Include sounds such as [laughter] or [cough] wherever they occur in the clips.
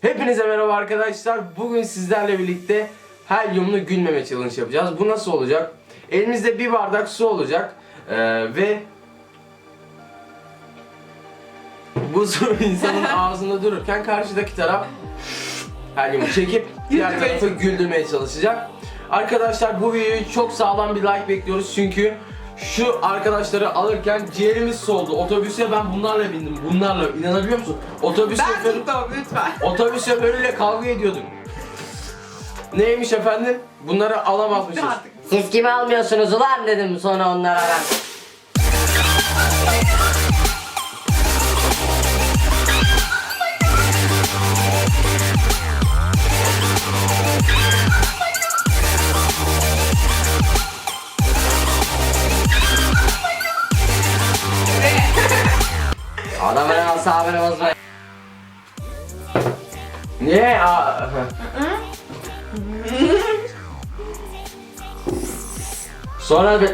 Hepinize merhaba arkadaşlar. Bugün sizlerle birlikte helyumlu gülmeme challenge yapacağız. Bu nasıl olacak? Elimizde bir bardak su olacak Ee, ve bu su [laughs] insanın [laughs] ağzında dururken karşıdaki taraf helyumu çekip diğer tarafı güldürmeye çalışacak. Arkadaşlar bu videoyu çok sağlam bir like bekliyoruz çünkü şu arkadaşları alırken ciğerimiz soldu. Otobüse ben bunlarla bindim. Bunlarla inanabiliyor musun? Otobüs Ben şoförü tuttum lütfen. Otobüs şoförüyle kavga ediyordum. Neymiş efendim? Bunları alamazmışız. Artık. Siz kimi almıyorsunuz ulan dedim sonra onlara ben. Adamın asabını bozmayın. Niye? Aa, Sonra bir...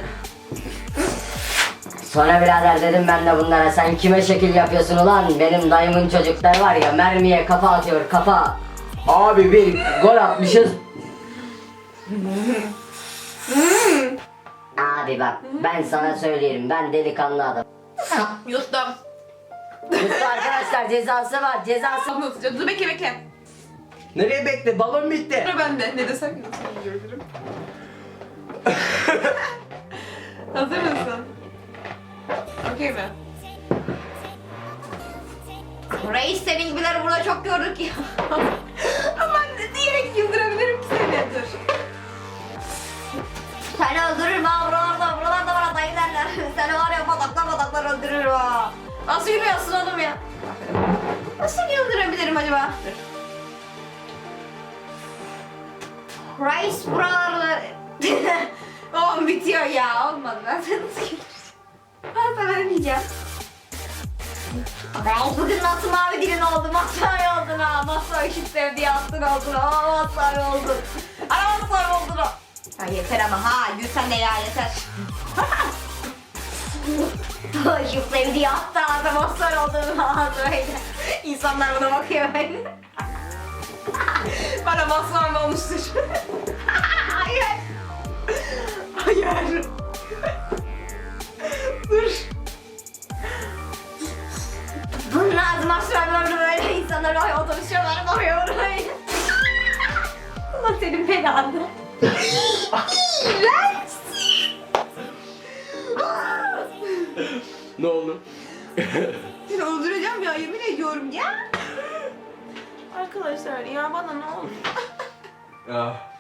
Sonra birader dedim ben de bunlara sen kime şekil yapıyorsun ulan benim dayımın çocukları var ya mermiye kafa atıyor kafa. Abi bir gol atmışız. Abi bak ben sana söyleyeyim ben delikanlı adam. Yuttum. Yoksa arkadaşlar cezası var cezası. Anlatacağım. Dur bekle bekle. Nereye bekle? Balon bitti. Sıra bende. Ne desem nasıl [laughs] görürüm. Hazır mısın? Okey mi? Reis senin gibileri burada çok gördük ya. [laughs] Ama ne diyerek güldürebilirim ki seni? Dur. Seni öldürürüm ha buralarda, buralarda bana dayı derler. [laughs] Seni var ya pataklar pataklar öldürürüm ha. Nasıl yürüyorsun oğlum ya? Nasıl güldürebilirim acaba? Reis buralarda... [laughs] Oğlum bitiyor ya. Olmadı. Ben seni nasıl güldüreceğim? Ben sana ne diyeceğim? Reis bugün nasıl mavi dilin oldu? Masay oldun ha. Masay şu sevdiği attın oldun ha. Masay oldun. Ana masay oldun. Ha yeter ama ha. Gülsen de ya yeter. [laughs] şu sevdiği attı ha. Masay oldun ha. Böyle. İnsanlar buna bakıyor böyle. Bana basmam olmuştur. Hayır. Hayır. Dur. Bunun ağzıma böyle böyle insanlar ay otobüs yolları bakıyor böyle. Allah senin belanı. [laughs] Ne oldu? Seni öldüreceğim ya yemin ediyorum ya. Arkadaşlar ya bana ne oldu? Ah.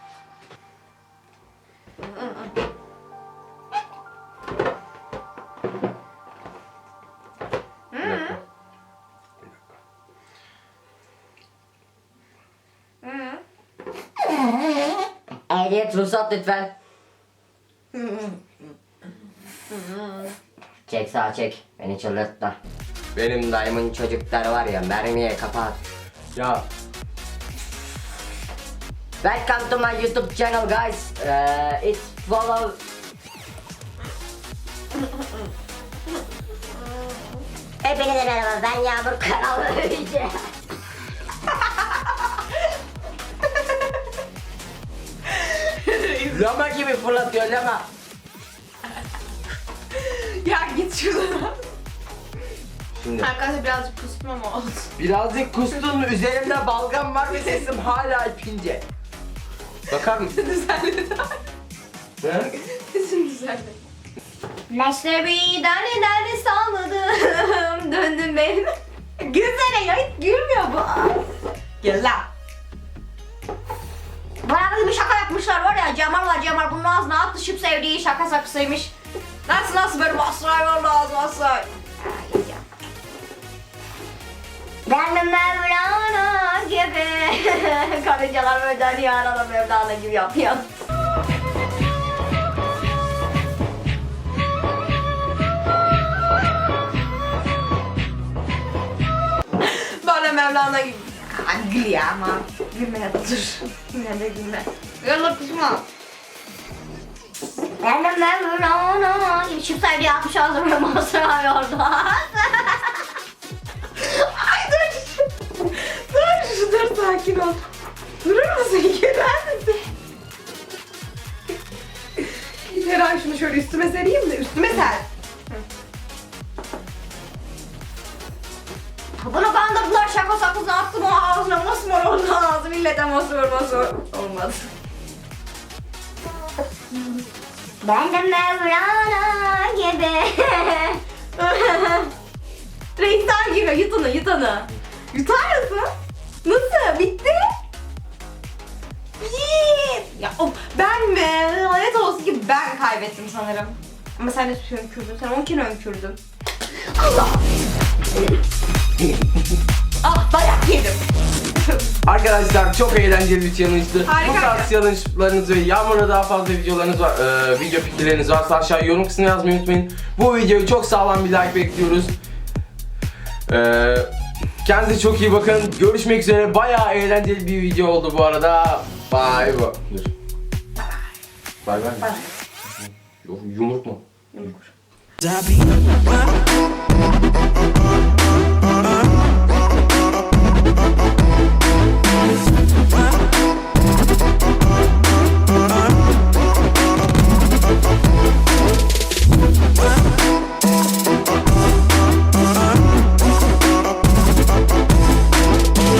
Ehliyet ruhsat lütfen. Çek sağa çek beni çıldırtma. Benim dayımın çocukları var ya mermiye kapat. Ya Welcome to my YouTube channel guys. Uh, it's follow Hepinize merhaba ben Yağmur Karal Öğücü. lama gibi fırlatıyor lama. Ya git şuradan. Şimdi Arkadaşlar birazcık kusmam oldu. birazcık kustun üzerimde balgam var ve sesim hala pince. Bakar mısın? Düzeldi. He? Sesim düzeldi. Meşrebiden eder salladım [laughs] döndüm benim. Gülsene ya hiç gülmüyor bu. Gel lan. Bana bir şaka yapmışlar var ya Cemal var Cemal bunun ağzına attı şıp sevdiği şaka sakısıymış. Nasıl nasıl böyle masray var ağzı masray. Ben de Mevlana gibi [laughs] Karıncalar böyle dönüyor arada Mevlana gibi yapıyor. [laughs] Böyle Mevlana gibi. Gül ya ama. Gülme dur. Yine de gülme. Yolla kusma. Ben de Mevlana gibi şıp sevdiği atmış ağzına böyle masray orada. [laughs] Ay dur. dur dur sakin ol. Durur musun? Gider misin? Her şunu şöyle üstüme sereyim de üstüme ser. Bunu kandırdılar şaka sakız attım o ağzına mosmor oldu ağzı millete mosmor mosmor olmadı. Ben de Mevlana gibi. [laughs] Renkler gibi yut onu yut onu. Yutar mısın? Nasıl? Bitti? Yes! Ya of, ben mi? Lanet olsun ki ben kaybettim sanırım. Ama sen de önkürdün. Sen 10 kere önkürdün. Allah! Arkadaşlar çok eğlenceli bir challenge'dı. Harika. Bu tarz challenge'larınız ve Yağmur'a daha fazla videolarınız var, e, video fikirleriniz varsa aşağıya yorum kısmına yazmayı unutmayın. Bu videoyu çok sağlam bir like bekliyoruz. E, kendinize çok iyi bakın. Görüşmek üzere. Bayağı eğlenceli bir video oldu bu arada. Bye bye. Dur. Bay bay. Bay. Yok, Yumruk mu? Yumruk.